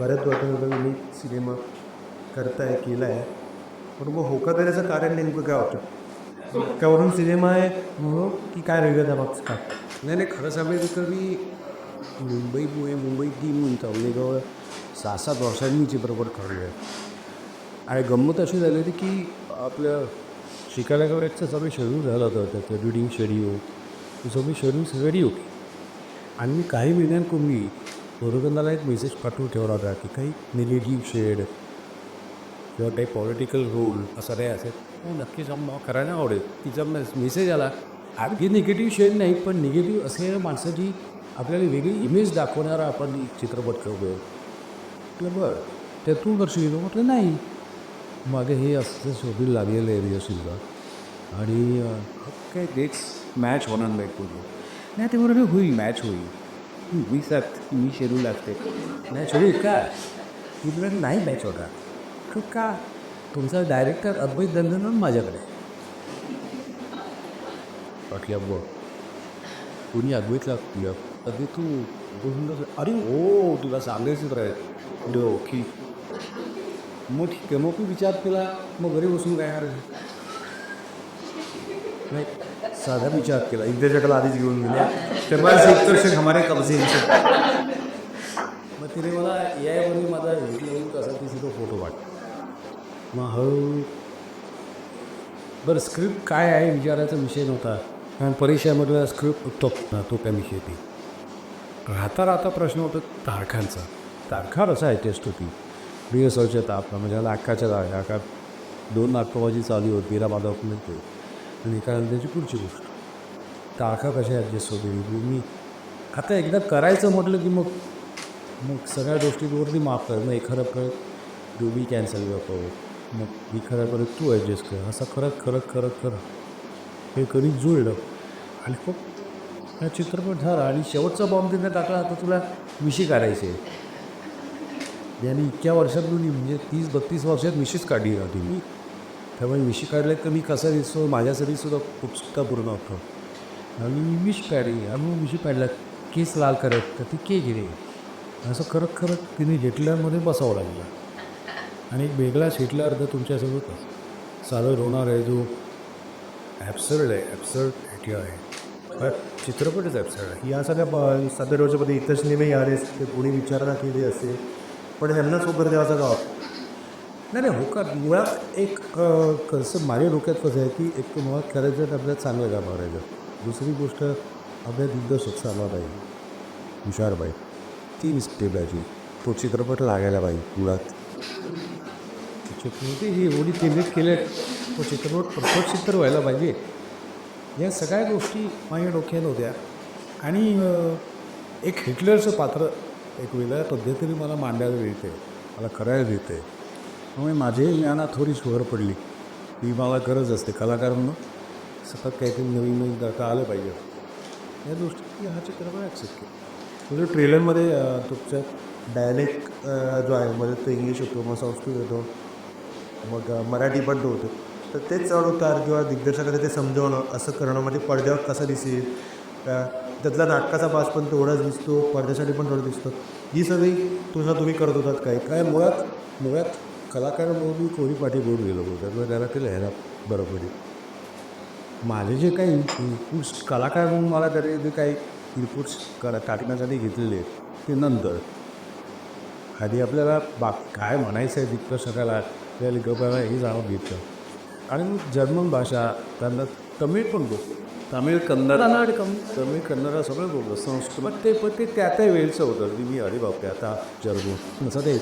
बऱ्याच वर्षानंतर मी सिनेमा करताय केला आहे पण मग होका देण्याचं कारण नेमकं काय होतं? त्यावरून सिनेमा आहे म्हणून की काय वेगळं त्यामागचं का नाही नाही खरं सांगायचं तर मी मुंबईमुळे मुंबई टीम जवळ सहा सात वर्षांनी चित्रपट ठरलो आहे. आणि गंमत अशी झाली होती की आपलं शिकायला गव्याचं सगळं शेड्यूल झालं होतं त्याचं रिडिंग शेड्यूल ते सगळी शेड्यूल सगळी होती. आणि मी काही महिन्यांपूर्वी गोरगंदाला एक मेसेज पाठवून ठेवला होता की काही निगेटिव्ह शेड किंवा काही पॉलिटिकल रोल असं काही असेल हो नक्की आम्हाला करायला आवडेल. तिचा मेसेज आला अगदी निगेटिव्ह शेड नाही पण निगेटिव्ह असे माणसाची आपल्याला वेगळी इमेज दाखवणारा आपण चित्रपट करतोय म्हटलं बरं त्यातून तू गेलो म्हटलं नाही. मागे हे असं शोधून लागलेलं आहे रिहर्सलला आणि काय डेट्स मॅच होणार नाही पूर्ण. नाही ते बरोबर होईल मॅच होईल. मी मी शेड्यूल लागते. नाही छोडू का? मी तुला नाही मॅच होणार. तो का? तुमचा डायरेक्टर अद्वैत दंधन माझ्याकडे. म्हटलं बघ कुणी अद्वैतला तुला अगदी तू बोलून अरे हो तुला सांगायचं राहील ओके. मग ठीक आहे मग तू विचार केला मग घरी बसून काय करायचं नाही साधा विचार केला निर्देशकाला आधीच घेऊन गेले तेव्हा एक दर्शक हमारे कब्जे मग तिने मला यामध्ये माझा येऊन कसा तिथे तो फोटो वाट मग हळू बरं स्क्रिप्ट काय आहे विचारायचा विषय नव्हता. कारण परीक्षेमधला स्क्रिप्ट तो ना तो काय विषय. ती राहता राहता प्रश्न होता तारखांचा. तारखा रसा आहे टेस्ट होती रिहर्सलच्या ताप म्हणजे नाटकाच्या जागा का दोन नाटकबाजी चालू होती मीरा माधव मिळते आणि कारण त्याची पुढची गोष्ट. टाका कशा ॲडजस्ट होते मी आता एकदा करायचं म्हटलं की मग मग सगळ्या गोष्टीवरती माफ कर. मग एखादा परत डोबी कॅन्सल करतो मग एखादा परत तू ॲडजस्ट कर. असं करत करत करत खरं. हे कधी जुळलं? आणि खूप हा चित्रपट झाला आणि शेवटचा बॉम्ब तिने टाकला आता तुला मिशी काढायचे आहे. यांनी इतक्या वर्षात म्हणजे तीस बत्तीस वर्षात मिशीच काढली होती. मी त्यामुळे मिशी तर मी कसा दिसतो माझ्यासाठी सुद्धा खूप सुद्धा पूर्ण होतं. आणि मी काढली आम्ही मग काढला केस लाल करत तर ती के गेले. असं करत करत तिने हिटलरमध्ये बसावं लागलं. आणि एक वेगळाच हिटलर तर तुमच्यासोबत सादर होणार आहे जो ॲब्सर्ड आहे ॲब्सर्ड हे आहे. चित्रपटच ॲब्सर्ड आहे. या सगळ्या सादर सदर वर्षामध्ये इतर सिनेमे आले ते कोणी विचारणा केली असेल पण ह्यांनाच सोबत द्यावाचा गाव. नाही नाही हो मुळात एक कसं माझ्या डोक्यात कसं आहे की एक मुळात करायचं तर आपल्याला चांगलं काम करायचं दुसरी गोष्ट आपल्या दिग्दर्शक चालला पाहिजे. हुशारबाई ती मिस्टेबाजी तो चित्रपट लागायला पाहिजे मुळात. चित्रपट ही एवढी केंद्रित केले तो चित्रपट प्रत्येक चित्र व्हायला पाहिजे. या सगळ्या गोष्टी माझ्या डोक्यात होत्या. आणि एक हिटलरचं पात्र एक वेगळ्या पद्धतीने मला मांडायला मिळते मला करायला मिळते त्यामुळे माझ्याही ज्ञानात थोडी भर पडली. ही मला गरज असते कलाकार म्हणून. सतत काहीतरी नवीन नवीन करता आलं पाहिजे. या दृष्टीने हा चित्रपट ॲक्सेप्ट केला. म्हणजे ट्रेलरमध्ये तुमच्या डायलेक्ट जो आहे म्हणजे तो इंग्लिश होतो मग संस्कृत होतो मग मराठी पण तो होतो. तर तेच चढ उतार किंवा दिग्दर्शकाचं ते समजवणं असं करणं म्हणजे पडद्यावर कसं दिसेल? त्यातला नाटकाचा पास पण तेवढाच दिसतो पडद्यासाठी पण थोडं दिसतो. ही सगळी तुझा तुम्ही करत होतात काय काय मुळात मुळात कलाकार म्हणून मी कोणी पाठी बोलून गेलो होतो त्यामुळे त्याला ते लिहायला बरं पडेल. माझे जे काही इनपुट्स कलाकार म्हणून मला त्याने जे काही इनपुट्स कला टाकण्यासाठी घेतलेले ते नंतर. आधी आपल्याला बा काय म्हणायचं आहे दिग्दर्शकाला त्या लेखकाला हे जाणून घेतलं. आणि मग जर्मन भाषा त्यांना तमिळ पण बोलतो तमिळ कन्नड कन्नड कम तमिळ कन्नड सगळं बोलतो संस्कृत पण ते पण ते त्या त्या वेळचं होतं. की मी अरे बापरे आता जर्मन असं ते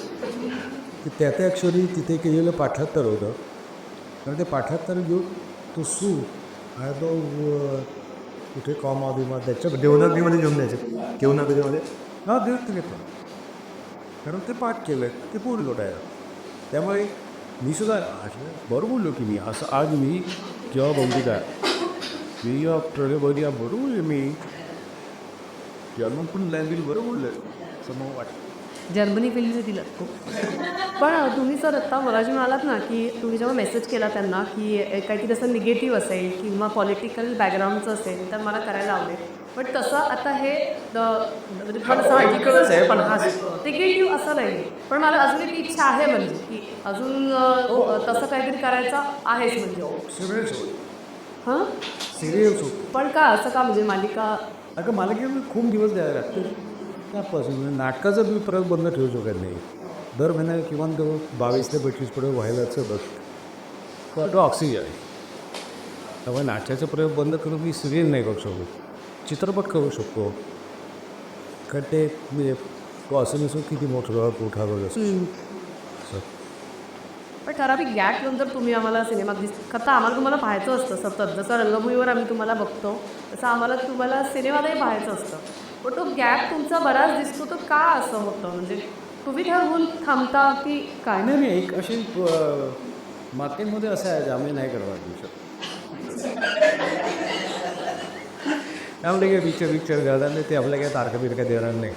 की त्या त्या ॲक्च्युली तिथे केलेलं पाठांतर होतं. कारण ते पाठांतर घेऊन तो सू हा तो कुठे कॉमा बिमा त्याच्या देवनागरीमध्ये घेऊन द्यायचे. देवनागरीमध्ये. हां देऊ ते घेतलं कारण ते पाठ केलं ते पूर्ण लोटायला त्यामुळे मी सुद्धा बरं बोललो की मी असं आज मी जेव्हा बघली काय मी ऑस्ट्रेलिया बघितल्या बरोबर बोलले मी. जर्मन पण लँग्वेज बरं बोललं. असं मग वाटतं जर्मनी फिल्मचे दिलं खूप पण तुम्ही सर आत्ता मगाशी म्हणालात ना की तुम्ही जेव्हा मेसेज केला त्यांना की काहीतरी असं निगेटिव्ह असेल किंवा पॉलिटिकल बॅकग्राऊंडचं असेल तर मला करायला आवडेल. पण तसं आता हे म्हणजे आहे पण हा निगेटिव्ह असं नाही. पण मला अजून एक इच्छा आहे म्हणजे की अजून तसं काहीतरी करायचं आहेच म्हणजे. हां? सिरियल पण का असं का म्हणजे मालिका? अगं मला खूप दिवस द्यावे लागते त्यापासून नाटकाचं मी परत बंद ठेवू शकत नाही. दर महिन्याला किमान तो बावीस ते पंचवीस पुढे व्हायलाच बघ तो ऑक्सिजन आहे. त्यामुळे नाट्याचा प्रयोग बंद करून मी सिरियल नाही करू शकतो. चित्रपट करू शकतो. कारण ते म्हणजे तो असं नसून किती मोठं मोठा असं. पण ठराविक गॅप नंतर तुम्ही आम्हाला सिनेमात दिस तर आम्हाला तुम्हाला पाहायचं असतं. सतत. जसं रंगभूमीवर आम्ही तुम्हाला बघतो तसं आम्हाला तुम्हाला सिनेमातही पाहायचं असतं. पण तो गॅप तुमचा बराच दिसतो तर का असं होतं? म्हणजे तुम्ही ठरवून थांबता की काय? नाही नाही एक अशी मार्केटमध्ये असं आहे आम्ही नाही करणार देऊ शकतो त्यामुळे काही पिक्चर पिक्चर घालणार नाही ते आपल्या काय तारखा बिरका देणार नाही.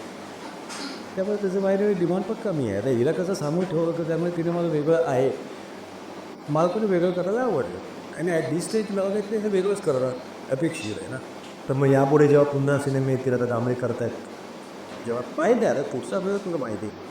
त्यामुळे त्याचं बाहेर डिमांड पण कमी आहे. आता हिला कसं सांगून ठेवलं तर त्यामुळे तिने मला वेगळं आहे. मला पण वेगळं करायला आवडलं. आणि ॲट दिस स्टेज मला ते हे वेगळंच करायला अपेक्षित आहे ना. तर मग यापुढे जेव्हा पुन्हा सिनेमे येतील आता कांबळे करतायत जेव्हा माहिती आहे आता पुढचा वेळ तुला माहिती आहे.